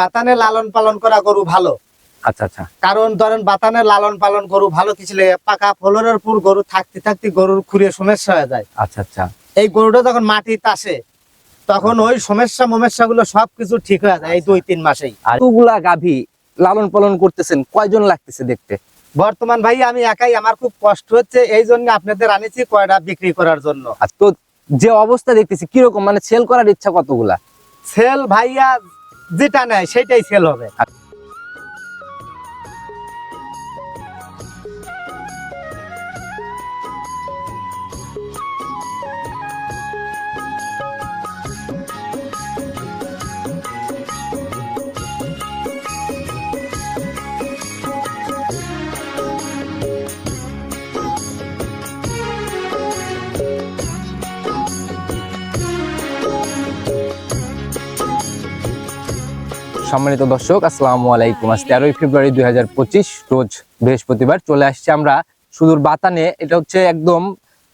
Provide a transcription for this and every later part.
বাতানে লালন পালন করা গরু ভালো। আচ্ছা আচ্ছা। কারণ ধরেন বাতানে লালন পালন গরু ভালো কিছিলে পাকা ফলনের পুর গরু থাকতে থাকতে গরুর খুঁড়ে সমস্যা হয়ে যায়। আচ্ছা আচ্ছা। এই গরুটা যখন মাটিতে আসে তখন ওই সমস্যা মমস্যা গুলো সবকিছু ঠিক হয়ে যায় এই দুই তিন মাসেই। আর এতগুলা গাভী লালন পালন করতেছেন কয়জন লাগতেছে দেখতে? বর্তমান ভাই আমি একাই আমার খুব কষ্ট হচ্ছে এই জন্য আপনাদের আনেছি কয়টা বিক্রি করার জন্য। তো যে অবস্থা দেখতেছি কীরকম? মানে সেল করার ইচ্ছা কতগুলা? সেল ভাইয়া যেটা নেয় সেটাই সেল হবে। সম্মানিত দর্শক আসসালামু আলাইকুম। আজ তেরোই ফেব্রুয়ারি দুই রোজ বৃহস্পতিবার চলে আসছে আমরা সুদূর বাতানে। এটা হচ্ছে একদম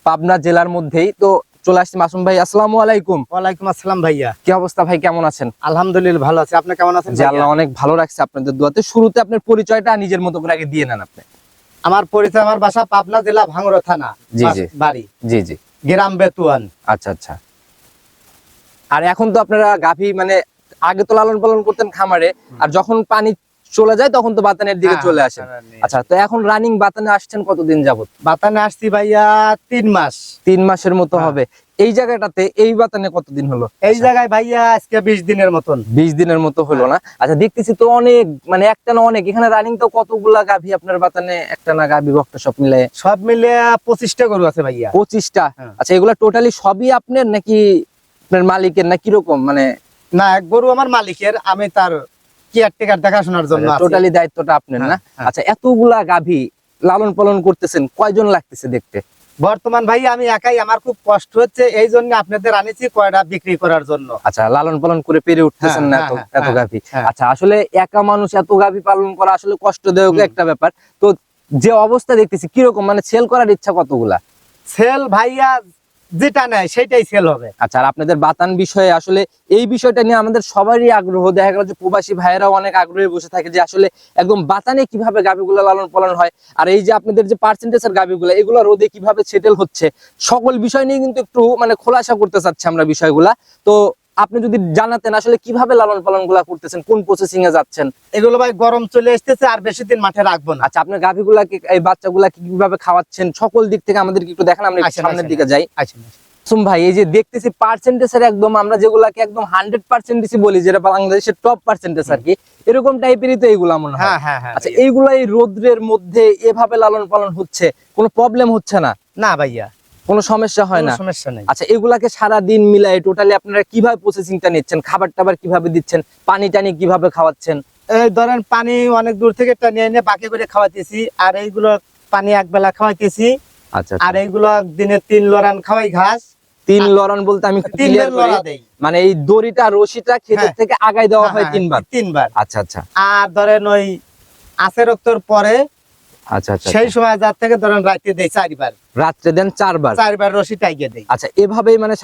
পাবনা জেলার মধ্যেই। তো চলে আসছে মাসুম ভাই আসসালামু আলাইকুম। ওয়ালাইকুম আসসালাম ভাইয়া। কি অবস্থা ভাই কেমন আছেন? আলহামদুলিল্লাহ ভালো আছে। আপনি কেমন আছেন আল্লাহ অনেক ভালো রাখছে আপনাদের দোয়াতে। শুরুতে আপনার পরিচয়টা নিজের মতো করে আগে দিয়ে নেন আপনি। আমার পরিচয় আমার বাসা পাবনা জেলা ভাঙড়া থানা জি, জি। বাড়ি। জি জি। গ্রাম বেতুয়ান। আচ্ছা আচ্ছা। আর এখন তো আপনারা গাভী মানে আগে তো লালন পালন করতেন খামারে আর যখন পানি চলে যায় তখন তো বাতানের দিকে হ্যাঁ, চলে আসেন আচ্ছা তো এখন রানিং বাতানে আসছেন কতদিন যাবত বাতানে আসছি ভাইয়া তিন মাস। তিন মাসের মতো হ্যাঁ। হবে। এই জায়গাটাতে এই বাতানে কতদিন হলো? এই জায়গায় ভাইয়া আজকে বিশ দিনের মতন। বিশ দিনের মতো হলো হ্যাঁ। না আচ্ছা দেখতেছি তো অনেক মানে একটা না অনেক এখানে রানিং তো কতগুলা গাভী আপনার বাতানে একটা না গাভী বক্তা সব মিলে? সব মিলে পঁচিশটা গরু আছে ভাইয়া। পঁচিশটা? হ্যাঁ। আচ্ছা এগুলা টোটালি সবই আপনার নাকি আপনার মালিকের না কীরকম? মানে না এক গরু আমার মালিকের আমি তার কেয়ারটেকার দেখাশোনার জন্য টোটালি দায়িত্বটা আপনার না? হ্যাঁ, হ্যাঁ। আচ্ছা এতগুলা গাভী লালন পালন করতেছেন কয়জন লাগতেছে দেখতে? বর্তমান ভাই আমি একাই আমার খুব কষ্ট হচ্ছে এই জন্য আপনাদের আনেছি কয়টা বিক্রি করার জন্য। আচ্ছা লালন পালন করে পেরে উঠতেছেন না হ্যাঁ, এত হ্যাঁ, এত হ্যাঁ, গাভী। হ্যাঁ। আচ্ছা আসলে একা মানুষ এত গাভী পালন করা আসলে কষ্টদায়ক। একটা ব্যাপার। তো যে অবস্থা দেখতেছি কীরকম? মানে সেল করার ইচ্ছা কতগুলা? সেল ভাইয়া যেটা নেয় সেটাই সেল হবে। আচ্ছা আর আপনাদের বাতান বিষয়ে আসলে এই বিষয়টা নিয়ে আমাদের সবারই আগ্রহ। দেখা গেল যে প্রবাসী ভাইয়েরাও অনেক আগ্রহে বসে থাকে যে আসলে একদম বাতানে কীভাবে গাভীগুলো লালন পালন হয়, আর এই যে আপনাদের যে পার্সেন্টেজের গাভীগুলো, এগুলো রোদে কীভাবে সেটেল হচ্ছে, সকল বিষয় নিয়ে কিন্তু একটু মানে খোলাসা করতে চাচ্ছি আমরা বিষয়গুলা। তো আপনি যদি জানাতেন আসলে কীভাবে লালন পালনগুলা করতেছেন কোন প্রসেসিং এ যাচ্ছেন? এগুলো ভাই গরম চলে আসতেছে আর বেশি দিন মাঠে রাখব না। আচ্ছা আপনার গাভীগুলাকে এই বাচ্চাগুলাকে কীভাবে খাওয়াচ্ছেন? সকল দিক থেকে আমাদেরকে একটু দেখেন আমরা সামনের দিকে যাই। ভাই এই যে দেখতেছি পার্সেন্টেজের একদম আমরা যেগুলাকে একদম হান্ড্রেড পার্সেন্টেজ বলি যেটা বাংলাদেশের টপ পার্সেন্টেজ আর কি এরকম টাইপেরই তো এইগুলা মনে হয়। হ্যাঁ হ্যাঁ হ্যাঁ। আচ্ছা এইগুলা এই রোদ্রের মধ্যে এভাবে লালন পালন হচ্ছে কোনো প্রবলেম হচ্ছে না? না ভাইয়া। কোনো সমস্যা হয় না। সমস্যা নেই। আচ্ছা এগুলাকে সারা দিন মিলাই টোটালি আপনারা কীভাবে প্রসেসিংটা নিচ্ছেন? খাবার টাবার কীভাবে দিচ্ছেন? পানি টানি কীভাবে খাওয়াচ্ছেন? এই ধরেন পানি অনেক দূর থেকে টানিয়ে এনে বাকি করে খাওয়াইতেছি আর এইগুলো পানি এক বেলা খাওয়াইতেছি। আচ্ছা আর এইগুলো দিনে তিন লড়ান খাওয়াই ঘাস। তিন লড়ান বলতে আমি তিন ক্লিয়ার করি। মানে এই দড়িটা রশিটা ক্ষেতের হ্যাঁ। থেকে আগাই দেওয়া হয় হ্যাঁ, তিনবার? তিনবার। আচ্ছা আচ্ছা। আর ধরেন ওই আশে রক্তর পরে আচ্ছা আচ্ছা সেই সময় যার থেকে ধরেন রাতে চারবার। রাত্রে দেন চারবার? চারবার রশি টাইগে আচ্ছা এভাবেই মানে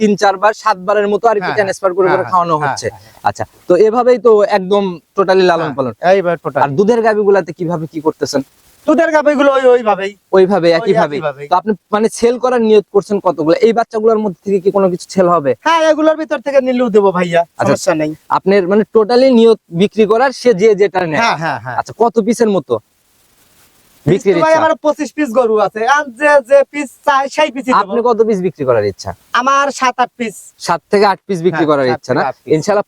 তিন চারবার সাতবারের মতো আর কি হ্যাঁ, ট্রান্সফার করে করে হ্যাঁ, খাওয়ানো হ্যাঁ, হচ্ছে। আচ্ছা তো এভাবেই তো একদম টোটালি লালন পালন। এইবার টোটাল আর দুধের গাভিগুলাতে কীভাবে কি করতেছেন? দুধের গাভিগুলো ওই ওইভাবেই। ওইভাবে ওই একইভাবে। তো আপনি মানে সেল করার নিয়ত করছেন কতগুলো? এই বাচ্চাগুলোর মধ্যে থেকে কি কোনো কিছু সেল হবে? হ্যাঁ এগুলোর ভিতর থেকে নিলেও দেবো ভাইয়া আচ্ছা। সমস্যা নেই। আপনার মানে টোটালি নিয়ত বিক্রি করার সে যে যেটা নেয়। হ্যাঁ হ্যাঁ হ্যাঁ। আচ্ছা কত পিসের মতো? আমার পঁচিশ পিস গরু আছে। আর যে যে পিস চাই সেই পিস আপনি কত পিস বিক্রি করার ইচ্ছা? আমার সাত আট পিস সাত থেকে আট পিস বিক্রি হ্যাঁ, করার ইচ্ছা না? ইনশাল্লাহ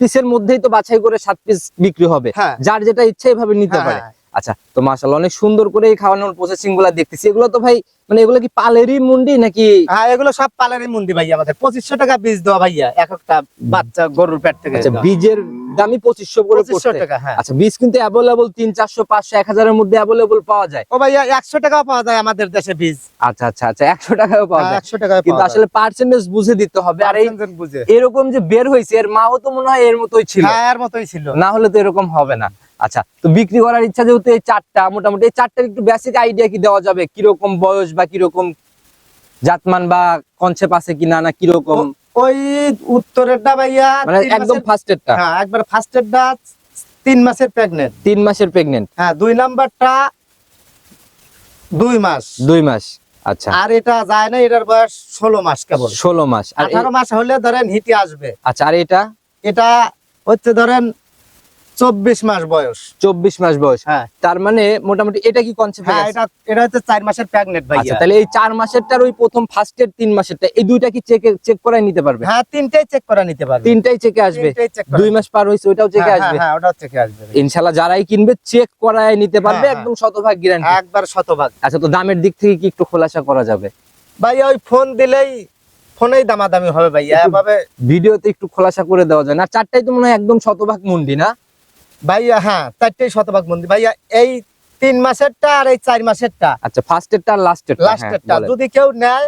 পিসের মধ্যেই তো বাছাই করে সাত পিস বিক্রি হবে। হ্যাঁ। যার যেটা ইচ্ছা এভাবে নিতে হ্যাঁ, পারে। আচ্ছা তো মাশাআল্লাহ অনেক সুন্দর করে এই খাওয়ানোর প্রসেসিংগুলা দেখতেছি। এগুলো তো ভাই মানে এগুলো কি পালেরই মুন্ডি নাকি? হ্যাঁ এগুলো সব পালারের মন্দির ভাইয়া আমাদের। পঁচিশশো টাকা বীজ দেওয়া ভাইয়া এক একটা বাচ্চা গরুর পেট থেকে আচ্ছা বীজের দামই পঁচিশশো করে পঁচিশশো টাকা হ্যাঁ। আচ্ছা বীজ কিন্তু অ্যাভেলেবল তিন চারশো পাঁচশো এক হাজারের মধ্যে অ্যাভেলেবল পাওয়া যায়। ও ভাইয়া একশো টাকাও পাওয়া যায় আমাদের দেশে বীজ। আচ্ছা আচ্ছা আচ্ছা একশো টাকাও পাওয়া যায়। একশো টাকা কিন্তু আসলে পার্সেন্টেজ বুঝে দিতে হবে। আর এই বুঝে। এরকম যে বের হয়েছে এর মাও তো মনে হয় এর মতোই ছিল। হ্যাঁ এর মতোই ছিল। না হলে তো এরকম হবে না। আচ্ছা তো বিক্রি করার ইচ্ছা যেহেতু এই চারটা মোটামুটি এই চারটার একটু বেসিক আইডিয়া কি দেওয়া যাবে? কীরকম বয়স বা কীরকম জাতমান বা কনসেপ্ট আছে কিনা না কীরকম? ওই উত্তরেরটা ভাইয়া মানে তিন একদম মাসের- ফার্স্টেরটা হ্যাঁ একবার ফার্স্টেরটা তিন মাসের প্রেগনেন্ট তিন মাসের প্রেগনেন্ট হ্যাঁ দুই নাম্বারটা দুই মাস। দুই মাস আচ্ছা। আর এটা যায় না এটার বয়স ষোলো মাস কেবল। ষোলো মাস আঠারো মাস হলে ধরেন হিটি আসবে। আচ্ছা আর এটা? এটা হচ্ছে ধরেন চব্বিশ মাস বয়স। চব্বিশ মাস বয়স হ্যাঁ। তার মানে মোটামুটি এটা কি কনসেপ্ট হ্যাঁ এটা এটা হচ্ছে চার মাসের আচ্ছা তাহলে এই চার মাসেরটার ওই প্রথম ফার্স্টের তিন মাসেরটা এই দুইটা কি চেক চেক করাই নিতে পারবে? হ্যাঁ তিনটেই চেক করা নিতে পারবে। তিনটাই চেকে আসবে। দুই মাস পার হয়েছে ওইটাও চেকে হ্যাঁ, আসবে। হ্যাঁ, হ্যাঁ, ওটাও চেকে আসবে। ইনশাল্লাহ যারাই কিনবে চেক করায় নিতে পারবে হ্যাঁ, একদম শতভাগ গ্যারান্টি একবার শতভাগ। আচ্ছা তো দামের দিক থেকে কি একটু খোলাসা করা যাবে? ভাইয়া ওই ফোন দিলেই ফোনেই দামাদামি হবে ভাইয়া এভাবে ভিডিওতে একটু খোলাসা করে দেওয়া যায় না। চারটাই তো মনে হয় একদম শতভাগ মুন্ডি না? ভাইয়া হ্যাঁ চারটেই শতভাগ মন্দির। ভাইয়া এই তিন মাসেরটা আর এই চার মাসেরটা। আচ্ছা ফার্স্টেরটা আর লাস্টেরটা লাস্টেরটা যদি কেউ নেয়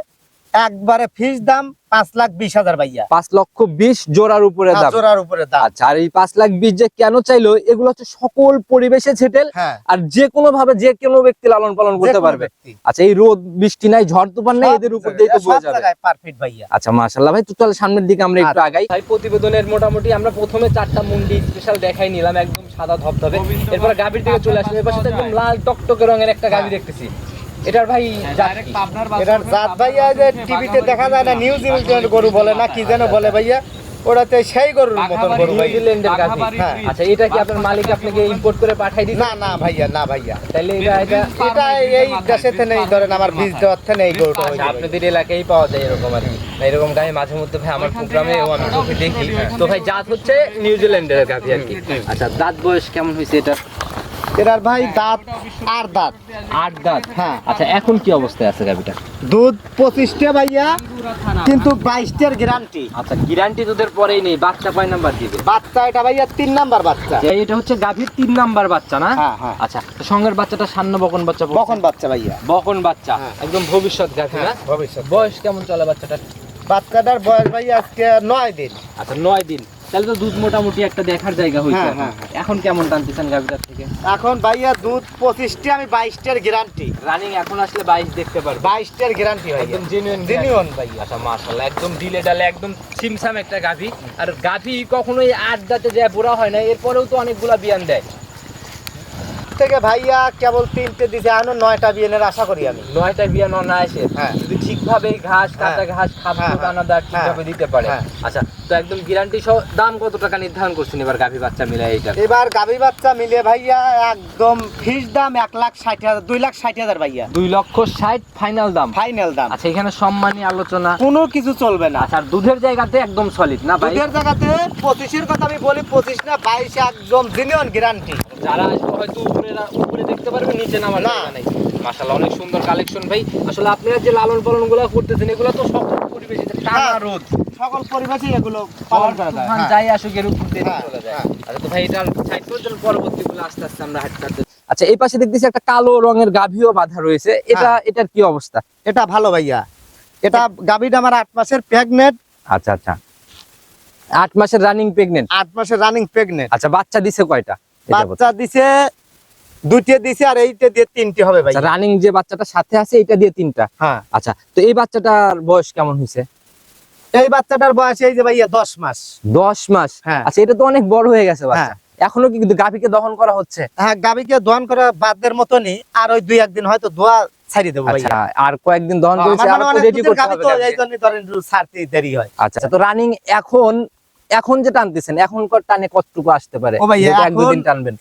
একবারে ফিস দাম পাঁচ লাখ বিশ হাজার ভাইয়া। পাঁচ লক্ষ বিশ জোড়ার উপরে দাম। জোড়ার উপরে দাম। আচ্ছা আর এই পাঁচ লাখ বিশ যে কেন চাইলো এগুলো হচ্ছে সকল পরিবেশে ছেটেল। হ্যাঁ। আর যে কোনো ভাবে যে কোনো ব্যক্তি লালন পালন করতে পারবে। আচ্ছা এই রোদ বৃষ্টি নাই ঝড় তুফান নাই এদের উপর দিয়ে তো সব যাবে। পারফেক্ট ভাইয়া। আচ্ছা মাশাআল্লাহ ভাই তো চল সামনের দিকে আমরা একটু আচ্ছা। আগাই। ভাই প্রতিবেদনের মোটামুটি আমরা প্রথমে চারটা মুন্ডি স্পেশাল দেখাই নিলাম একদম সাদা ধবধবে এরপর গাভীর দিকে চলে আসলাম এবার সাথে একদম লাল টকটকে রঙের একটা গাভী দেখতেছি। এটার ভাই এটার জাত ভাইয়া যে টিভিতে দেখা যায় না নিউজ গরু বলে না কি যেন বলে ভাইয়া? ওটাতে সেই গরুর মতন গরু ভাই নিউজিল্যান্ডের হ্যাঁ। আচ্ছা এটা কি আপনার মালিক আপনাকে ইম্পোর্ট করে পাঠাই দিচ্ছে না না ভাইয়া না ভাইয়া। তাহলে এটা এটা এটা এই দেশে নেই ধরেন আমার বীজ দেওয়ার থেকে এই গরুটা আচ্ছা, হয়েছে। আপনাদের এলাকায় পাওয়া যায় এরকম আর কি। এরকম গায়ে মাঝে মধ্যে ভাই আমার প্রোগ্রামে ও আমি চোখে দেখি। তো ভাই জাত হচ্ছে নিউজিল্যান্ডের গাভী আর কি। আচ্ছা দাঁত বয়স কেমন হয়েছে এটা? এটার ভাই দাঁত আর দাঁত। আট দাঁত? হ্যাঁ। আচ্ছা এখন কি অবস্থায় আছে গাভীটা? দুধ পঁচিশটা ভাইয়া কিন্তু বাইশটার গ্যারান্টি আচ্ছা গ্যারান্টি তোদের পরেই নেই বাচ্চা কয় নাম্বার দিবে? বাচ্চা এটা ভাইয়া তিন নাম্বার বাচ্চা। এটা হচ্ছে গাভীর তিন নাম্বার বাচ্চা না? হ্যাঁ, হ্যাঁ। আচ্ছা সঙ্গের বাচ্চাটা সান্ন বকন বাচ্চা বকন বাচ্চা ভাইয়া। বকন বাচ্চা হ্যাঁ। একদম ভবিষ্যৎ গাভী না? ভবিষ্যৎ। বয়স কেমন চলে বাচ্চাটা বাচ্চাটার বয়স ভাইয়া আজকে নয় দিন। আচ্ছা নয় দিন। তাহলে তো দুধ মোটামুটি একটা দেখার জায়গা হয়েছে হ্যাঁ, এখন। হ্যাঁ, হ্যাঁ। এখন কেমন টানতেছেন গাভীটার থেকে? এখন ভাইয়া দুধ পঁচিশটি আমি বাইশটার গ্যারান্টি রানিং এখন আসলে বাইশ দেখতে পারব বাইশটার গ্যারান্টি হয় একদম জেনুইন জেনুইন ভাইয়া। আচ্ছা একদম ডিলে ডালে একদম ছিমছাম একটা গাভী। আর গাভি কখনোই আড্ডাতে যায় বোরা হয় না এরপরেও তো অনেকগুলা বিয়ান দেয়। থেকে ভাইয়া কেবল তিনটে দিতে আনো নয়টা বিয়েনের আশা করি আমি। নয়টা বিয়ান অনায়াসে হ্যাঁ। যদি ঠিকভাবে ঘাস কাঁচা হ্যাঁ। ঘাস খাদ্য হ্যাঁ, দানাদার। ঠিকভাবে দিতে পারে। আচ্ছা তো একদম গ্যারান্টি সহ দাম কত টাকা নির্ধারণ করছেন এবার গাভী বাচ্চা মিলে এটা এবার গাভী বাচ্চা মিলে ভাইয়া একদম ফিস দাম এক লাখ ষাট হাজার দুই লাখ ষাট হাজার ভাইয়া। দুই লক্ষ ষাট ফাইনাল দাম। ফাইনাল দাম। আচ্ছা এখানে সম্মানী আলোচনা। কোনো কিছু চলবে না। আচ্ছা আর দুধের জায়গাতে একদম সলিড না ভাই? দুধের জায়গাতে পঁচিশের কথা আমি বলি পঁচিশ না বাইশ একদম জেনুইন গ্যারান্টি যারা আসবে হয়তো উপরে উপরে দেখতে পারবে নিচে নামার না। জায়গা নাই। মাশাআল্লাহ অনেক সুন্দর কালেকশন ভাই। আসলে আপনারা যে লালন পালনগুলো করতেছেন এগুলো তো সকল পরিবেশে টানা হ্যাঁ, রোদ সকল পরিবেশে এগুলো পালন করা যায়। হ্যাঁ। যাই আসুক এর উপর দিয়ে হ্যাঁ, চলে যায়। আচ্ছা তো ভাই এটার সাইড পর্যন্ত পরবর্তী গুলো আস্তে আস্তে আমরা হাঁটতে হাঁটতে আচ্ছা এই পাশে দেখতেছি একটা কালো রঙের গাভীও বাঁধা রয়েছে। এটা। এটার কি অবস্থা? এটা ভালো ভাইয়া। এটা গাভীটা আমার আট মাসের প্রেগনেন্ট আচ্ছা আচ্ছা। আট মাসের রানিং প্রেগনেন্ট আট মাসের রানিং প্রেগনেন্ট আচ্ছা বাচ্চা দিছে কয়টা? এটা। বাচ্চা দিছে দুইটা দিছে আর এইটা দিয়ে তিনটি হবে ভাই। আচ্ছা রানিং যে বাচ্চাটা সাথে আছে এটা দিয়ে তিনটা? হ্যাঁ। আচ্ছা তো এই বাচ্চাটার বয়স কেমন হয়েছে? এই বাচ্চাটার বয়স এই যে ভাইয়া দশ মাস। দশ মাস। আচ্ছা এটা তো অনেক বড় হয়ে গেছে বাচ্চা। হ্যাঁ। এখনও কি কিন্তু গাভীকে দহন করা হচ্ছে? হ্যাঁ গাভীকে দহন করা বাদের মতনই আর ওই দুই একদিন হয়তো দোয়া ছাড়িয়ে দেবো আচ্ছা ভাইয়া আর কয়েকদিন দহন করেছে মানে তো অনেক রেডি করতে হবে তো এই জন্য ধরেন ছাড়তে দেরি হয়। আচ্ছা তো রানিং এখন এখন যে টানতেছেন এখনকার টানে কতটুকু আসতে পারে? ও এক দুদিন টানবেন।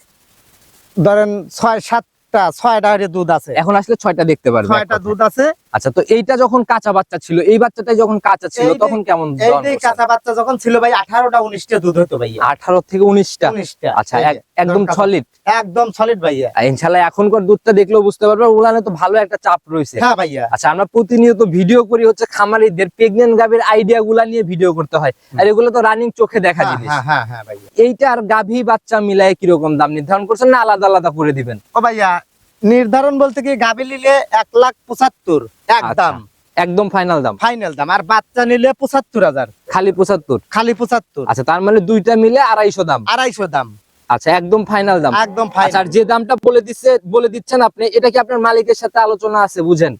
ধরেন ছয় সাতটা ছয়টা দুধ আছে। এখন আসলে ছয়টা দেখতে পারবেন ছয়টা দুধ আছে আচ্ছা তো এইটা যখন কাঁচা বাচ্চা ছিল এই বাচ্চাটাই যখন কাঁচা ছিল তখন কেমন কাঁচা বাচ্চা যখন ছিল ভাই আঠারোটা উনিশটা দুধ হতো ভাইয়া। আঠারো থেকে উনিশটা? উনিশটা আচ্ছা একদম সলিড একদম সলিড ভাইয়া। ইনশাল্লাহ এখনকার দুধটা দেখলেও বুঝতে পারবে উলানে তো ভালো একটা চাপ রয়েছে। হ্যাঁ ভাইয়া। আচ্ছা আমরা প্রতিনিয়ত ভিডিও করি হচ্ছে খামারিদের প্রেগনেন্ট গাভীর আইডিয়া গুলা নিয়ে ভিডিও করতে হয়। আর এগুলো তো রানিং চোখে দেখা হ্যাঁ জিনিস। হ্যাঁ হ্যাঁ ভাইয়া। এইটা আর গাভী বাচ্চা মিলায় কীরকম দাম? নির্ধারণ করছেন না আলাদা আলাদা করে দিবেন? ও ভাইয়া নির্ধারণ বলতে কি গাভী নিলে এক লাখ পঁচাত্তর একদম। আচ্ছা, একদম ফাইনাল দাম। ফাইনাল দাম। আর বাচ্চা নিলে পঁচাত্তর হাজার। খালি পঁচাত্তর? খালি পঁচাত্তর। আচ্ছা তার মানে দুইটা মিলে আড়াইশো দাম। আড়াইশো দাম। আচ্ছা একদম ফাইনাল দাম। একদম আচ্ছা আর যে দামটা বলে দিচ্ছে বলে দিচ্ছেন আপনি এটা কি আপনার মালিকের সাথে আলোচনা আছে বুঝেন?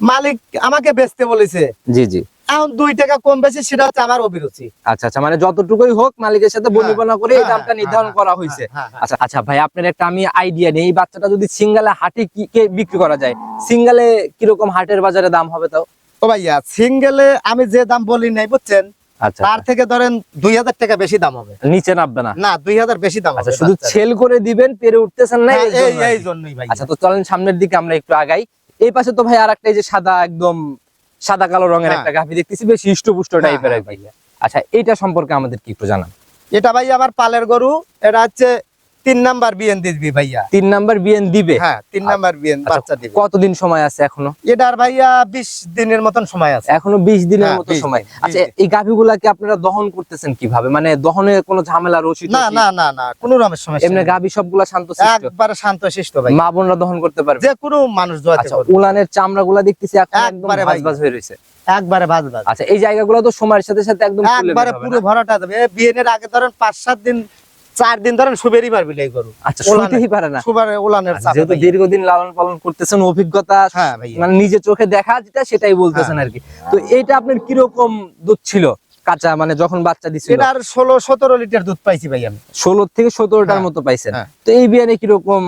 মালিক আমাকে বেচতে বলেছে। জি জি। এখন দুই টাকা কম বেশি সেটা হচ্ছে আমার অভিরুচি। আচ্ছা আচ্ছা মানে যতটুকুই হোক মালিকের সাথে বনিবনা করে এই হ্যাঁ, দামটা হ্যাঁ, নির্ধারণ হ্যাঁ, করা হ্যাঁ, হয়েছে। হ্যাঁ, হ্যাঁ। আচ্ছা আচ্ছা ভাই আপনার একটা আমি আইডিয়া নেই এই বাচ্চাটা যদি সিঙ্গেলে হাটে কি বিক্রি করা যায়? সিঙ্গেলে কীরকম হাটের বাজারে দাম হবে তাও? ও ভাইয়া সিঙ্গেলে আমি যে দাম বলি নাই বুঝছেন? আচ্ছা তার থেকে ধরেন দুই হাজার টাকা বেশি দাম হবে। নিচে নামবে না? না দুই হাজার বেশি দাম আচ্ছা হবে শুধু। ছেল করে দিবেন পেরে উঠতেছেন না হ্যাঁ, এই। জন্যই ভাই আচ্ছা তো চলেন সামনের দিকে আমরা একটু আগাই। এই পাশে তো ভাই আর একটা যে সাদা একদম সাদা কালো রঙের হ্যাঁ। একটা গাভি দেখতেছি বেশ হৃষ্টপুষ্ট টাইপের ভাইয়া আচ্ছা এটা সম্পর্কে আমাদের কি একটু জানান এটা ভাই আবার পালের গরু এটা হচ্ছে তিন নাম্বার বিএন দিবি ভাইয়া। তিন নাম্বার বিএন দিবে? হ্যাঁ তিন নাম্বার বিএন আচ্ছা, বাচ্চা দিবে। কতদিন সময় আছে এখনও? এটার ভাইয়া বিশ দিনের মতন সময় আছে। এখনও বিশ দিনের হ্যাঁ, মতো সময়। দিন, 20 আচ্ছা এই গাভিগুলাকে আপনারা দহন করতেছেন কীভাবে? মানে দহনের কোনো ঝামেলা রসিদ না না না না কোনো রকমের সমস্যা এমনি। গাভি সবগুলা শান্ত একবারে শান্ত শিষ্ট ভাই। মা বোনরা দহন করতে পারবে? যে কোনো মানুষ দোয়াতে আচ্ছা করবে। উলানের চামড়া গুলা দেখতেছি এখন একদম একবারে ভাই। ভাজ হয়ে রয়েছে একবারে ভাজ ভাজ। আচ্ছা এই জায়গাগুলো তো সময়ের সাথে সাথে একদম একবারে পুরো? ভরাটা দেবে। বিয়েনের আগে ধরেন পাঁচ সাত দিন চার দিন ধরেন সুবেরই পারবি এই গরু আচ্ছা শুনতেই পারে না। সুবারে উলানের আচ্ছা, চাপে যেহেতু। দীর্ঘদিন লালন পালন করতেছেন অভিজ্ঞতা হ্যাঁ মানে নিজে চোখে দেখা যেটা সেটাই বলতেছেন আর কি। তো এইটা আপনার কীরকম দুধ ছিল? কাঁচা মানে যখন বাচ্চা দিছিল। এটা আর ষোলো সতেরো লিটার দুধ পাইছি ভাই আমি। ষোলো থেকে সতেরোটার হ্যাঁ, মতো পাইছেন। হ্যাঁ। তো এই বিয়ানে কীরকম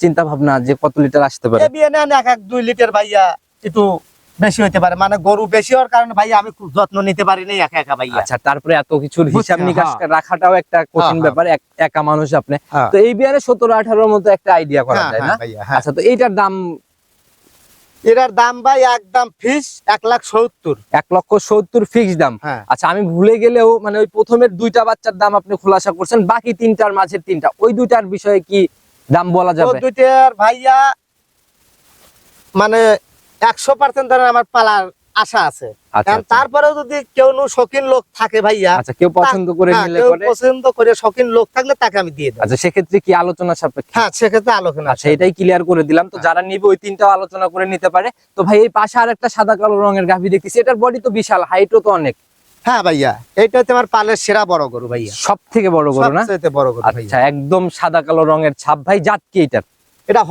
চিন্তা ভাবনা যে কত লিটার আসতে পারে? এ বিয়ে নেন এক এক দুই লিটার ভাইয়া একটু বেশি হইতে পারে। মানে গরু বেশি হওয়ার কারণে ভাইয়া আমি খুব যত্ন নিতে পারি নাই একা একা ভাই আচ্ছা তারপরে এত কিছুর হিসাব নিকাশ হ্যাঁ। রাখাটাও একটা কঠিন হ্যাঁ, ব্যাপার একা মানুষ আপনি। হ্যাঁ। তো এই বিয়ানে সতেরো আঠারোর মতো একটা আইডিয়া করা হ্যাঁ, যায় হ্যাঁ, না হ্যাঁ। আচ্ছা তো এইটার দাম? এটার দাম ভাই একদম ফিস এক লাখ সত্তর। এক লক্ষ সত্তর ফিক্স দাম। হ্যাঁ। আচ্ছা আমি ভুলে গেলেও মানে ওই প্রথমের দুইটা বাচ্চার দাম আপনি খোলাসা করছেন বাকি তিনটার মাঝের তিনটা। ওই দুইটার বিষয়ে কি দাম বলা যাবে? দুইটার ভাইয়া মানে একশো পার্সেন্ট ধরেন আমার পালার আশা আছে। আচ্ছা আচ্ছা। তারপরেও যদি কেউ নু শৌখিন লোক থাকে ভাইয়া আচ্ছা কেউ পছন্দ করে হ্যাঁ, পছন্দ করে শৌখিন লোক থাকলে তাকে আমি দিয়ে দেবো। আচ্ছা সেক্ষেত্রে কি আলোচনা সাপেক্ষে? হ্যাঁ সেক্ষেত্রে আলোচনা আচ্ছা এটাই ক্লিয়ার করে দিলাম। তো যারা নিবে ওই তিনটাও আলোচনা করে নিতে পারে। তো ভাই এই পাশে আর একটা সাদা কালো রঙের গাভি দেখতেছি। এটার বডি তো বিশাল হাইটও তো অনেক। হ্যাঁ ভাইয়া এইটা হচ্ছে আমার পালের সেরা বড় গরু ভাইয়া। সব থেকে বড় গরু না? বড় গরু আচ্ছা একদম সাদা কালো রঙের ছাপ। ভাই জাত কি এটার? এটা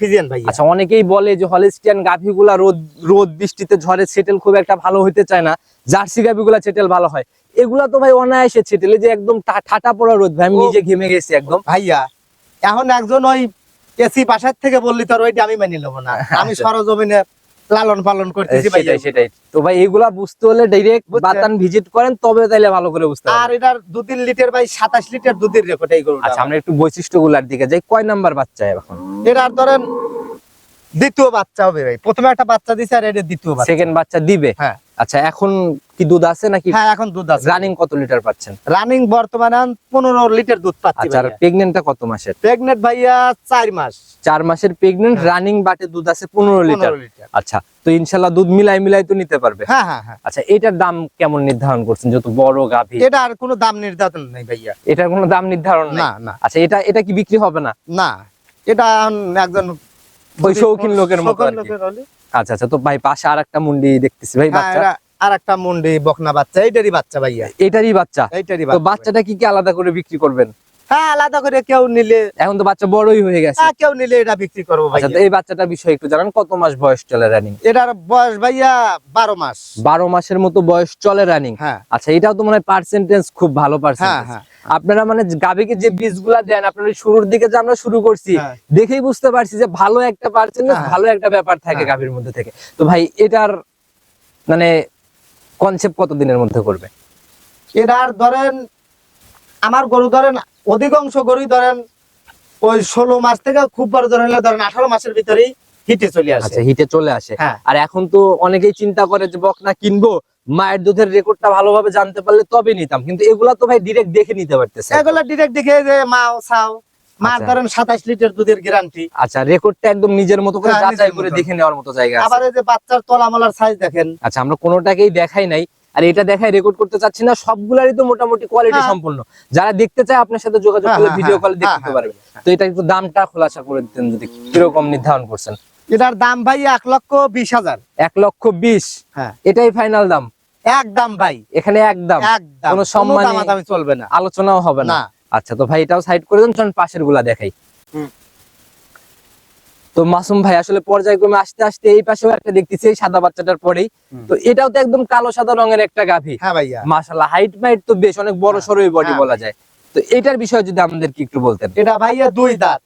ফিজিয়ান ভাই আচ্ছা অনেকেই বলে যে হলিস্টিয়ান গাভীগুলা রোদ রোদ বৃষ্টিতে ঝড়ে সেটেল খুব একটা ভালো হইতে চায় না। জার্সি গাভীগুলা সেটেল ভালো হয়। এগুলা তো ভাই অনায়াসে সেটেলে যে একদম ঠাটা পড়া রোদ ভাই আমি নিজে ঘেমে গেছি একদম। ভাইয়া এখন একজন ওই এসি বাসার থেকে বললি তোর ওইটা আমি মেনে নেব না। আমি সরজমিনে লালন পালন করতেছি সেটাই সেটাই। তো ভাই এগুলা বুঝতে হলে ডাইরেক্ট বাতান ভিজিট করেন তবে তাইলে ভালো করে বুঝতে আর এটার দু তিন লিটার ভাই সাতাশ লিটার দুধের রেকর্ড এই গরুটা। আচ্ছা আমরা একটু বৈশিষ্ট্যগুলার দিকে যাই। কয় নাম্বার বাচ্চা এখন? এটার ধরেন দ্বিতীয় বাচ্চা হবে ভাই। প্রথমে একটা বাচ্চা দিছে আর এটা দ্বিতীয় বাচ্চা। সেকেন্ড বাচ্চা দিবে? হ্যাঁ। আচ্ছা এখন কি দুধ আছে নাকি? হ্যাঁ এখন দুধ আছে। রানিং কত লিটার পাচ্ছেন? রানিং বর্তমানে পনেরো লিটার দুধ পাচ্ছি আচ্ছা আর প্রেগনেন্টটা কত মাসের? প্রেগনেন্ট ভাইয়া চার মাস। চার মাসের প্রেগনেন্ট হ্যাঁ। রানিং বাটে দুধ আছে পনেরো লিটার লিটার আচ্ছা তো ইনশাল্লাহ দুধ মিলাই মিলাই তো নিতে পারবে? হ্যাঁ হ্যাঁ হ্যাঁ। আচ্ছা এটার দাম কেমন নির্ধারণ করছেন? যত বড় গাভী। এটা আর কোনো দাম নির্ধারণ নেই ভাইয়া। এটার কোনো দাম নির্ধারণ না না। আচ্ছা এটা এটা কি বিক্রি হবে না? না এটা একজন ওই শৌখিন লোকের মতো। আচ্ছা আচ্ছা তো ভাই পাশে আর একটা মুন্ডি দেখতেছি। ভাই হ্যাঁ, বাচ্চা? আরেকটা আর একটা মুন্ডি বকনা বাচ্চা এইটারই বাচ্চা ভাইয়া। এটারই বাচ্চা? এইটারই তো বাচ্চাটা কি কি আলাদা করে বিক্রি করবেন? হ্যাঁ আলাদা করে কেউ নিলে এখন তো বাচ্চা বড়ই হয়ে গেছে। হ্যাঁ কেউ নিলে এটা বিক্রি করব আচ্ছা এই বাচ্চাটার বিষয়ে একটু জানান কত মাস বয়স চলে রানিং এটার বয়স ভাইয়া বারো মাস। বারো মাসের মতো বয়স চলে রানিং হ্যাঁ। আচ্ছা এটাও তো মনে হয় পার্সেন্টেজ খুব ভালো পার্সেন্টেজ হ্যাঁ আপনারা মানে গাবিকে যে বীজগুলা দেন আপনারা শুরুর দিকে যে আমরা শুরু করছি। দেখেই বুঝতে পারছি যে ভালো একটা পার্সেন্টেজ। ভালো একটা ব্যাপার থাকে। গাভীর মধ্যে থেকে। তো ভাই এটার মানে কনসেপ্ট কত দিনের মধ্যে করবে? এটার ধরেন আমার গরু ধরেন অধিকাংশ গরুই ধরেন ওই ষোলো মাস থেকে খুব বড় ধরেন ধরেন আঠারো মাসের ভিতরেই হিটে চলে আসে। আচ্ছা হিটে চলে আসে। হ্যাঁ। আর এখন তো অনেকেই চিন্তা করে যে বকনা কিনবো মায়ের দুধের রেকর্ডটা ভালোভাবে জানতে পারলে তবে নিতাম। কিন্তু এগুলা তো ভাই ডিরেক্ট দেখে নিতে পারতেছে। এগুলো ডিরেক্ট দেখে যে চাও মার আচ্ছা। ধরেন সাতাশ লিটার দুধের গ্যারান্টি আচ্ছা রেকর্ডটা একদম নিজের মতো করে হ্যাঁ, যাচাই করে দেখে নেওয়ার মতো জায়গা আবার এই যে বাচ্চার তলামলার সাইজ দেখেন। আচ্ছা আমরা কোনোটাকেই দেখাই নাই। আর এটা দেখাই রেকর্ড করতে চাচ্ছি না সবগুলারই তো মোটামুটি কোয়ালিটি হ্যাঁ। সম্পূর্ণ। যারা দেখতে চায় আপনার সাথে যোগাযোগ হ্যাঁ, করলে ভিডিও হ্যাঁ, কলে দেখতে পারবে তো এটা একটু দামটা খোলাসা করে দিতেন যদি কীরকম নির্ধারণ করছেন। এটার দাম ভাই এক লক্ষ বিশ হাজার। এক লক্ষ বিশ? হ্যাঁ। এটাই ফাইনাল দাম? একদম ভাই। এখানে একদম কোনো সম্মানী- চলবে না। আলোচনাও হবে না। আচ্ছা তো ভাই এটাও সাইড করে দেন পাশেরগুলা দেখাই। তো মাসুম ভাই আসলে পর্যায়ক্রমে আস্তে আস্তে এই পাশেও একটা দেখতেছি এই সাদা বাচ্চাটার পরেই। তো এটাও তো একদম কালো সাদা রঙের একটা গাভী। হ্যাঁ ভাইয়া। মাশাল্লাহ হাইট মাইট তো বেশ অনেক বড় সড়ই বডি হ্যাঁ। বলা যায়। তো এটার বিষয়ে যদি আমাদেরকে একটু বলতেন। এটা ভাইয়া দুই দাঁত।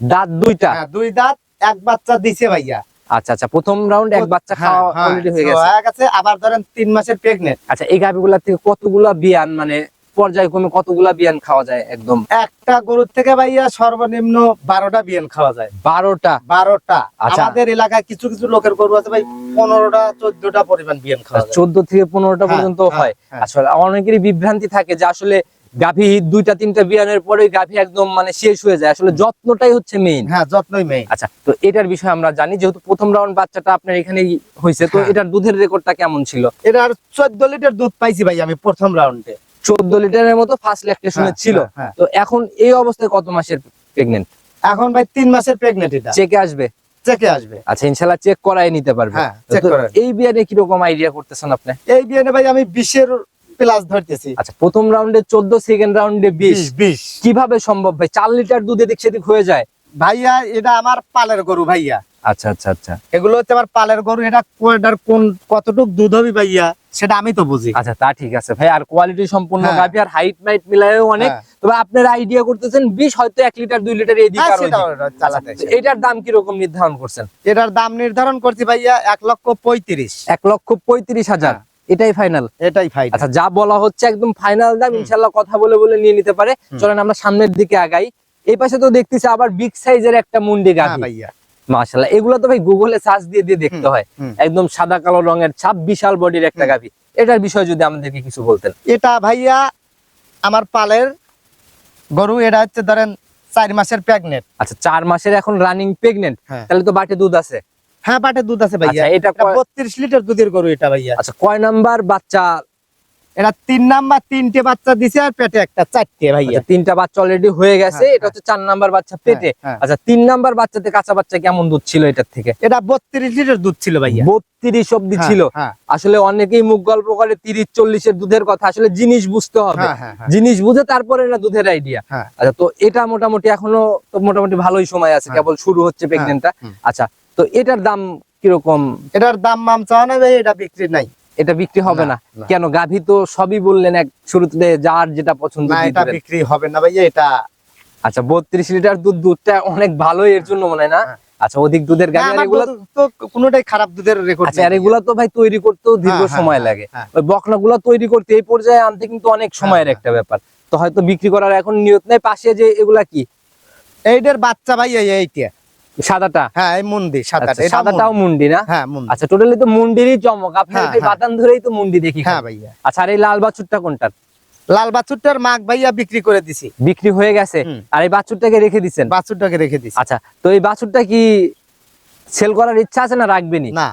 দাঁত দুইটা? হ্যাঁ দুই দাঁত এক বাচ্চা দিছে ভাইয়া। আচ্ছা আচ্ছা প্রথম রাউন্ড এক বাচ্চা হ্যাঁ, খাওয়া হ্যাঁ, অলরেডি হয়ে হয়ে গেছে আবার ধরেন তিন মাসের প্রেগনেন্ট আচ্ছা এই গাভীগুলা থেকে কতগুলা বিয়ান মানে পর্যায়ক্রমে কতগুলা বিয়ান খাওয়া যায় একদম? একটা গরুর থেকে ভাইয়া সর্বনিম্ন বারোটা বিয়ান খাওয়া যায়। বারোটা? বারোটা। আচ্ছা। আমাদের এলাকায় কিছু কিছু লোকের গরু আছে ভাই পনেরোটা চোদ্দটা পরিমাণ বিয়ান খাওয়া যায়। চোদ্দ থেকে পনেরোটা হ্যাঁ, পর্যন্ত হ্যাঁ, হয়। হ্যাঁ। আসলে অনেকেরই বিভ্রান্তি থাকে যে আসলে গাভী দুইটা তিনটা বিয়ানের পরে গাভী একদম মানে শেষ হয়ে যায়। আসলে যত্নটাই হচ্ছে মেইন হ্যাঁ যত্নই মেয়ে আচ্ছা তো এটার বিষয়ে আমরা জানি যেহেতু প্রথম রাউন্ড বাচ্চাটা আপনার এখানেই হয়েছে তো। এটার দুধের রেকর্ডটা কেমন ছিল? এটার চোদ্দ লিটার দুধ পাইছি ভাই আমি প্রথম রাউন্ডে চোদ্দ লিটারের মতো ফার্স্ট ল্যাকটেশনে ছিল। তো এখন এই অবস্থায় কত মাসের প্রেগনেন্ট এখন ভাই তিন মাসের প্রেগনেন্ট এটা। চেকে আসবে? চেকে আসবে। আচ্ছা চেক করাই নিতে পারবে। হ্যাঁ। এই বিয়ানে কীরকম আইডিয়া করতেছেন আপনি? এই বিয়ানে ভাই আমি প্লাস ধরতেছি। আচ্ছা প্রথম রাউন্ডে সেকেন্ড রাউন্ডে বিশ। বিশ বিশ। কীভাবে সম্ভব ভাই? চার লিটার দুধ এদিক সেদিক হয়ে যায়? ভাইয়া এটা আমার পালের গরু ভাইয়া। আচ্ছা আচ্ছা আচ্ছা। এগুলো হচ্ছে আমার পালের গরু এটা কোয়াটার কোন কতটুক দুধ হবে ভাইয়া সেটা আমি তো বুঝি। আচ্ছা তা ঠিক আছে। ভাই আর কোয়ালিটি সম্পূর্ণ হ্যাঁ। গাভি আর হাইট মাইট মিলায়েও অনেক। হ্যাঁ। তবে আপনারা আইডিয়া করতেছেন বিশ হয়তো এক লিটার দুই লিটার এদিক হ্যাঁ, আর চালাতে এটার দাম কীরকম নির্ধারণ করছেন? এটার দাম নির্ধারণ করছি ভাইয়া এক লক্ষ পঁয়ত্রিশ। এক লক্ষ পঁয়ত্রিশ হাজার। হ্যাঁ। এটাই ফাইনাল এটাই ফাইন আচ্ছা যা বলা হচ্ছে একদম ফাইনাল দাম হুম। ইনশাল্লাহ কথা বলে বলে নিয়ে নিতে পারে। চলেন আমরা সামনের দিকে আগাই। এই পাশে তো দেখতেছি আবার বিগ সাইজের একটা মুন্ডি হ্যাঁ গাভি। ভাইয়া। মাশাল্লাহ এগুলো তো ভাই গুগলে সার্চ দিয়ে দিয়ে দেখতে হয়। একদম সাদা কালো রঙের ছাপ বিশাল বডির একটা গাভি। এটার বিষয়ে যদি আমাদেরকে কিছু বলতেন। এটা ভাইয়া আমার পালের গরু এটা হচ্ছে ধরেন চার মাসের প্রেগনেন্ট আচ্ছা চার মাসের এখন রানিং প্রেগনেন্ট হ্যাঁ। তাহলে তো বাটে দুধ আছে। হ্যাঁ পাটে দুধ আছে ভাইয়া। আচ্ছা, এটা বত্রিশ লিটার দুধের গরু এটা ভাইয়া। আচ্ছা কয় নাম্বার বাচ্চা এটা তিন নাম্বার তিনটে বাচ্চা দিছে আর পেটে একটা চারটে ভাইয়া। আচ্ছা, তিনটা বাচ্চা অলরেডি হয়ে গেছে হ্যাঁ, এটা হচ্ছে চার নাম্বার বাচ্চা পেটে। হ্যাঁ। আচ্ছা তিন নাম্বার বাচ্চাতে কাঁচা বাচ্চা কেমন দুধ ছিল এটার থেকে? এটা বত্রিশ লিটার দুধ ছিল ভাইয়া। বত্রিশ অব্দি হ্যাঁ, ছিল। হ্যাঁ। আসলে অনেকেই মুখ গল্প করে তিরিশ চল্লিশের দুধের কথা আসলে জিনিস বুঝতে হবে। হ্যাঁ, হ্যাঁ, হ্যাঁ। জিনিস বুঝে তারপরে না দুধের আইডিয়া হ্যাঁ। আচ্ছা তো এটা মোটামুটি এখনও তো মোটামুটি ভালোই সময় আছে হ্যাঁ। কেবল শুরু হচ্ছে প্রেগনেন্টটা। আচ্ছা তো এটার দাম কীরকম? এটার দাম মাম চাওয়া না ভাই এটা বিক্রি নাই। এটা বিক্রি হবে না। কেন? গাভী তো সবই বললেন এক শুরুতে যার যেটা পছন্দ এটা বিক্রি হবে না ভাইয়া এটা আচ্ছা বত্রিশ লিটার দুধ দুধটা অনেক ভালোই এর জন্য মনে হয় না? হ্যাঁ। আচ্ছা অধিক দুধের এগুলা তো কোনোটাই খারাপ দুধের রেকর্ড আচ্ছা আর এগুলা তো ভাই তৈরি করতেও দীর্ঘ হ্যাঁ, হ্যাঁ, সময় লাগে। ওই বকনাগুলো তৈরি করতে এই পর্যায়ে আনতে কিন্তু অনেক সময়ের একটা ব্যাপার। তো হয়তো বিক্রি করার এখন নিয়ত নেই পাশে যে এগুলা কি? এইটার বাচ্চা ভাইয়া এইটা। সাদাটা? হ্যাঁ এই সাদাটা। সাদাটাও মুন্ডি। মুন্ডি না? হ্যাঁ আচ্ছা টোটালি তো মুন্ডিরই চমক। আপনার হ্যাঁ, এই হ্যাঁ। বাতান ধরেই তো মুন্ডি দেখি হ্যাঁ ভাইয়া। আচ্ছা আর এই লাল বাছুরটা কোনটার? লাল বাছুরটার মাগ ভাইয়া বিক্রি করে দিছি। বিক্রি হয়ে গেছে? আর এই বাছুরটাকে রেখে দিচ্ছেন বাছুরটাকে রেখে দিছি। আচ্ছা তো এই বাছুরটা কি সেল করার ইচ্ছা আছে না রাখবেনি না?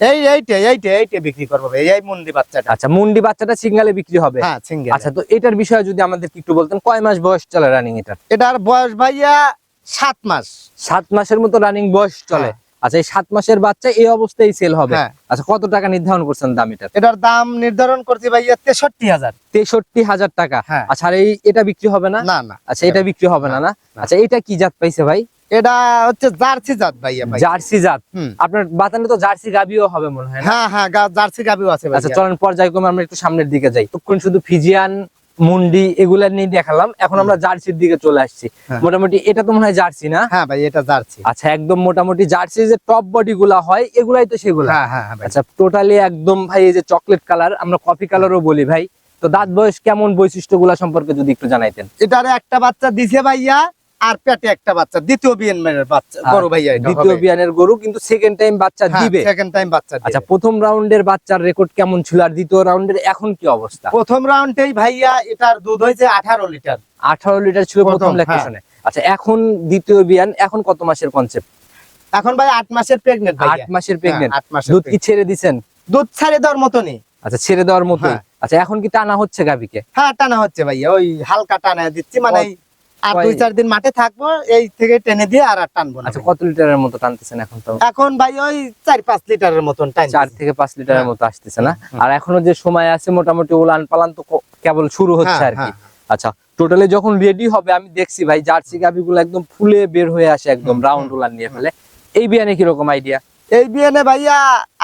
এই এইটা এইটা এইটা বিক্রি করব এই মুন্দি বাচ্চাটা। আচ্ছা মুন্ডি বাচ্চাটা সিঙ্গালে বিক্রি হবে? হ্যাঁ সিঙ্গেল। আচ্ছা তো এটার বিষয়ে যদি আমাদের একটু বলতেন কয় মাস বয়স চলে রানিং এটার? এটার বয়স ভাইয়া সাত মাস। সাত মাসের মতো রানিং বয়স চলে। হ্যাঁ। আচ্ছা এই সাত মাসের বাচ্চা এই অবস্থায় সেল হবে। হ্যাঁ। আচ্ছা কত টাকা নির্ধারণ করছেন দাম এটা এটার দাম নির্ধারণ করছি ভাইয়া তেষট্টি হাজার। তেষট্টি হাজার টাকা। হ্যাঁ। আচ্ছা আর এই এটা বিক্রি হবে না? না না। আচ্ছা এটা বিক্রি হবে না না। আচ্ছা এটা কি জাত পাইছে ভাই? এটা হচ্ছে জার্সি জাত ভাইয়া ভাই। জার্সি জাত। আপনার বাতানে তো জার্সি গাবিও হবে মনে হয় হ্যাঁ হ্যাঁ জার্সি গাবিও আছে আচ্ছা চলেন পর্যায়ক্রমে আমরা একটু সামনের দিকে যাই। তখন শুধু ফিজিয়ান মুন্ডি এগুলা নিয়ে দেখালাম। এখন আমরা জার্সির দিকে চলে আসছি। হ্যাঁ। মোটামুটি এটা তো মনে হয় জার্সি না? হ্যাঁ ভাই এটা জার্সি। আচ্ছা একদম মোটামুটি জার্সি যে টপ বডি গুলা হয় এগুলাই তো সেগুলো। হ্যাঁ হ্যাঁ আচ্ছা টোটালি একদম ভাই এই যে চকলেট কালার আমরা কফি কালারও বলি ভাই। তো দাঁত বয়স কেমন বৈশিষ্ট্যগুলা সম্পর্কে যদি একটু জানাইতেন। এটার একটা বাচ্চা দিছে ভাইয়া আর পেটে একটা বাচ্চা দ্বিতীয় বিএনএর বাচ্চা বড় ভাইয়া দ্বিতীয় বিয়ানের গরু কিন্তু সেকেন্ড টাইম বাচ্চা দিবে। সেকেন্ড টাইম বাচ্চা দিবে। আচ্ছা প্রথম রাউন্ডের বাচ্চার রেকর্ড কেমন ছিল আর দ্বিতীয় রাউন্ডের এখন কি অবস্থা? প্রথম রাউন্ডেই ভাইয়া এটার দুধ হয়েছে আঠারো লিটার। আঠারো লিটার ছিল প্রথম, প্রথম হ্যাঁ। লেকশনে আচ্ছা এখন দ্বিতীয় বিয়ান এখন কত মাসের কনসেপ্ট এখন ভাই আট মাসের প্রেগনেন্ট আট মাসের প্রেগনেন্ট হ্যাঁ, দুধ কি ছেড়ে দিছেন? দুধ ছেড়ে দেওয়ার মতনই। আচ্ছা ছেড়ে দেওয়ার মতো হ্যাঁ। আচ্ছা এখন কি টানা হচ্ছে গাবিকে হ্যাঁ টানা হচ্ছে ভাইয়া ওই হালকা টানা দিচ্ছি মানে আর দুই চার দিন মাঠে থাকব এই থেকে টেনে দিয়ে আর আর টানবো আচ্ছা কত লিটারের মতো টানতেছেন এখন তো? এখন ভাই ওই চার পাঁচ লিটারের মতন টাইম চার থেকে পাঁচ লিটারের হ্যাঁ। মতো আসতেছে না? আর এখনও যে সময় আছে মোটামুটি উলান পালান তো কেবল শুরু হচ্ছে হ্যাঁ, আর কি। আচ্ছা টোটালি যখন রেডি হবে আমি দেখছি ভাই জার্সি গাভিগুলো একদম ফুলে বের হয়ে আসে একদম রাউন্ড রোলার নিয়ে ফেলে। এই বিয়ানে কীরকম আইডিয়া এই বিয়ানে ভাইয়া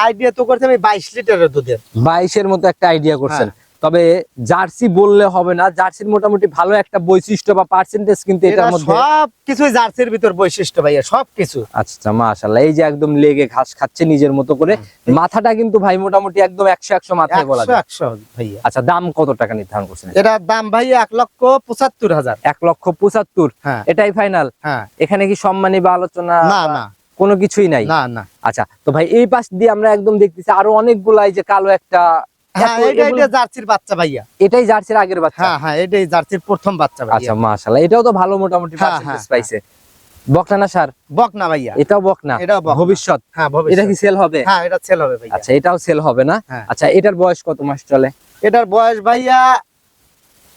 আইডিয়া তো করছে আমি বাইশ লিটারের দুধের। বাইশের মতো একটা আইডিয়া করছেন। হ্যাঁ। তবে জার্সি বললে হবে না জার্সির মোটামুটি ভালো একটা বৈশিষ্ট্য বা পার্সেন্টেজ কিন্তু এটা এটার মধ্যে সব কিছুই জার্সির ভিতর বৈশিষ্ট্য ভাইয়া সব কিছু। আচ্ছা মাশাল্লাহ এই যে একদম লেগে ঘাস খাচ্ছে নিজের মতো করে মাথাটা কিন্তু ভাই মোটামুটি একদম একশো একশো মাথায় বলা যায়। একশো ভাইয়া। আচ্ছা দাম কত টাকা নির্ধারণ করছেন? এটার দাম ভাইয়া এক লক্ষ পঁচাত্তর হাজার। এক লক্ষ পঁচাত্তর? হ্যাঁ। এটাই ফাইনাল হ্যাঁ। এখানে কি সম্মানী বা আলোচনা না না। কোনো কিছুই নাই? না না। আচ্ছা তো ভাই এই পাশ দিয়ে আমরা একদম দেখতেছি আরও অনেকগুলাই যে কালো একটা হ্যাঁ এটা এটা জার্সির বাচ্চা ভাইয়া। এটাই জার্সির আগের বাচ্চা। হ্যাঁ হ্যাঁ এটাই জার্সির প্রথম বাচ্চা ভাইয়া। আচ্ছা মাশাআল্লাহ এটাও তো ভালো মোটামুটি হ্যাঁ, পার্সেন্টেজ হ্যাঁ, পাইছে। বকনা না সার? বক ভাইয়া। এটাও বকনা? এটাও ভবিষ্যৎ? হ্যাঁ এটা কি সেল হবে? হ্যাঁ এটা ছেলে হবে ভাইয়া। আচ্ছা এটাও সেল হবে না? হ্যাঁ। আচ্ছা এটার বয়স কত মাস চলে? এটার বয়স ভাইয়া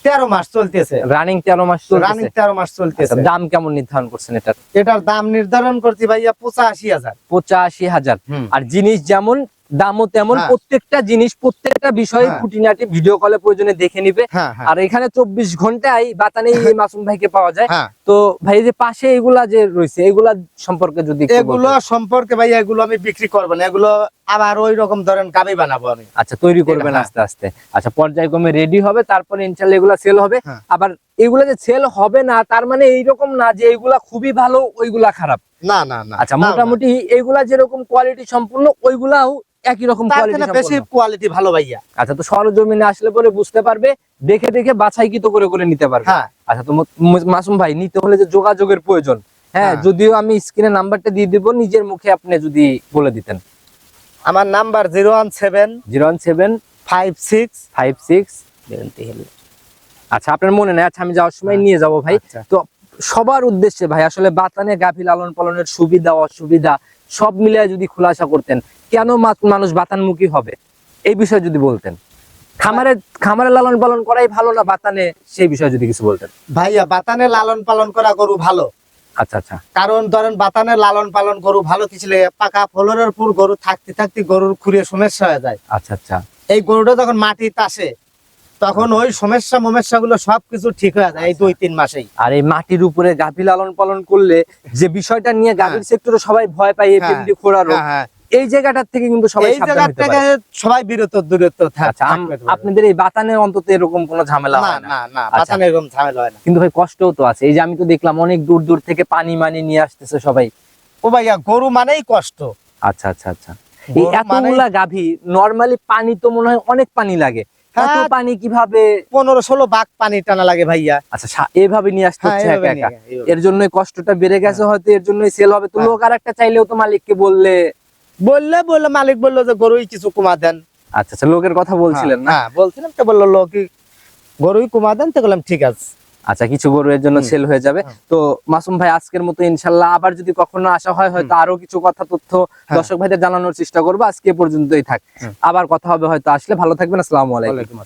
তেরো মাস চলতেছে। রানিং তেরো মাস রানিং তেরো মাস চলতেছে। আচ্ছা, দাম কেমন নির্ধারণ করছেন এটার? এটার দাম নির্ধারণ করছি ভাইয়া পঁচাশি হাজার। পঁচাশি হাজার। আর জিনিস যেমন দামও তেমন হ্যাঁ। প্রত্যেকটা জিনিস প্রত্যেকটা বিষয়ে হ্যাঁ। খুঁটিনাটি ভিডিও কলে প্রয়োজনে দেখে নিবে। হ্যাঁ আর এখানে চব্বিশ ঘন্টায় বাতানে এই মাসুম ভাইকে পাওয়া যায়। তো ভাই যে পাশে এগুলা যে রয়েছে এগুলা সম্পর্কে যদি এগুলো সম্পর্কে ভাইয়া এগুলো আমি বিক্রি করব না। এগুলো আবার ওই রকম ধরেন গাবি বানাবো আমি। আচ্ছা তৈরি করবেন। আস্তে আস্তে। আচ্ছা পর্যায়ক্রমে রেডি হবে তারপরে ইনশাল্লাহ এগুলা সেল হবে। আবার এগুলা যে সেল হবে না তার মানে এইরকম না যে এইগুলা খুবই ভালো ওইগুলা খারাপ। না না না। আচ্ছা। মোটামুটি এইগুলা যেরকম কোয়ালিটি সম্পূর্ণ ওইগুলাও একই রকম কোয়ালিটি বেশি কোয়ালিটি ভালো ভাইয়া। আচ্ছা তো সরজমিনে আসলে পরে বুঝতে পারবে দেখে দেখে বাছাই কিতো করে করে নিতে পারবে। হ্যাঁ। আচ্ছা তো মাসুম ভাই নিতে হলে যে যোগাযোগের প্রয়োজন হ্যাঁ হ্যাঁ। যদিও আমি স্ক্রিনে নাম্বারটা দিয়ে দিব নিজের মুখে আপনি যদি বলে দিতেন। আমার number zero one seven zero one seven five six five six আচ্ছা আপনার মনে নেই? আচ্ছা আমি যাওয়ার সময় নিয়ে যাব ভাই। আচ্ছা। তো সবার উদ্দেশ্যে ভাই আসলে বাতানে গাভী লালন পালনের সুবিধা অসুবিধা সব মিলিয়ে যদি খোলাসা করতেন কেন মানুষ বাতানমুখী হবে? এই বিষয়ে যদি বলতেন। খামারে খামারে লালন পালন করাই ভালো না বাতানে? সেই বিষয়ে যদি কিছু বলতেন। ভাইয়া বাতানে লালন পালন করা গরু ভালো। আচ্ছা আচ্ছা। কারণ ধরেন বাতানে লালন পালন গরু ভালো কিছু পাকা ফলনের পুর গরু থাকতে থাকতে গরুর খুঁড়ে সমস্যা হয়ে যায়। আচ্ছা আচ্ছা। এই গরুটা যখন মাটিতে আসে তখন ওই সমস্যা মমস্যা গুলো সবকিছু ঠিক হয়ে যায় এই দুই তিন মাসেই। আর এই মাটির উপরে গাভী লালন পালন করলে যে বিষয়টা নিয়ে গাভীর সেক্টরে সবাই ভয় পায় এপিএমডি খোরা রোগ হ্যাঁ, হ্যাঁ। এই জায়গাটার থেকে কিন্তু সবাই সাবধান থেকে সবাই বিরত দূরত্ব থাক- আচ্ছা। আপনাদের এই বাতানে অন্তত এরকম কোনো ঝামেলা হয় না? আচ্ছা। বাতানে এরকম ঝামেলা হয় না। কিন্তু ভাই কষ্টও তো আছে। এই যে আমি তো দেখলাম অনেক দূর দূর থেকে পানি মানি নিয়ে আসতেছে সবাই। ও ভাইয়া গরু মানেই কষ্ট। আচ্ছা আচ্ছা আচ্ছা। এই এতগুলা গাভী নরমালি পানি তো মনে হয় অনেক পানি লাগে। এত হ্যাঁ। পানি কীভাবে? পনেরো ষোলো বাঘ পানি টানা লাগে ভাইয়া। আচ্ছা এভাবে নিয়ে আসতে হ্যাঁ হচ্ছে একা একা? এর জন্য কষ্টটা বেড়ে গেছে হয়তো এর জন্যই সেল হবে। তো হ্যাঁ। লোক আর একটা চাইলেও তো মালিককে বললে বললে বললে মালিক বলল যে গরুই কিছু কমা দেন। আচ্ছা আচ্ছা লোকের কথা বলছিলেন না? হ্যাঁ বলছিলাম তো বলল লোক গরুই কমা দেন তো বললাম ঠিক আছে। আচ্ছা কিছু গরু এর জন্য। সেল হয়ে যাবে। হ্যাঁ। তো মাসুম ভাই আজকের মতো ইনশাল্লাহ। আবার যদি কখনো আসা হয় হয়তো আরও কিছু কথা তথ্য হ্যাঁ। দর্শক ভাইদের জানানোর চেষ্টা করব। আজকে পর্যন্তই থাক। আবার কথা হবে হয়তো। আসলে ভালো থাকবেন। আসসালামু আলাইকুম।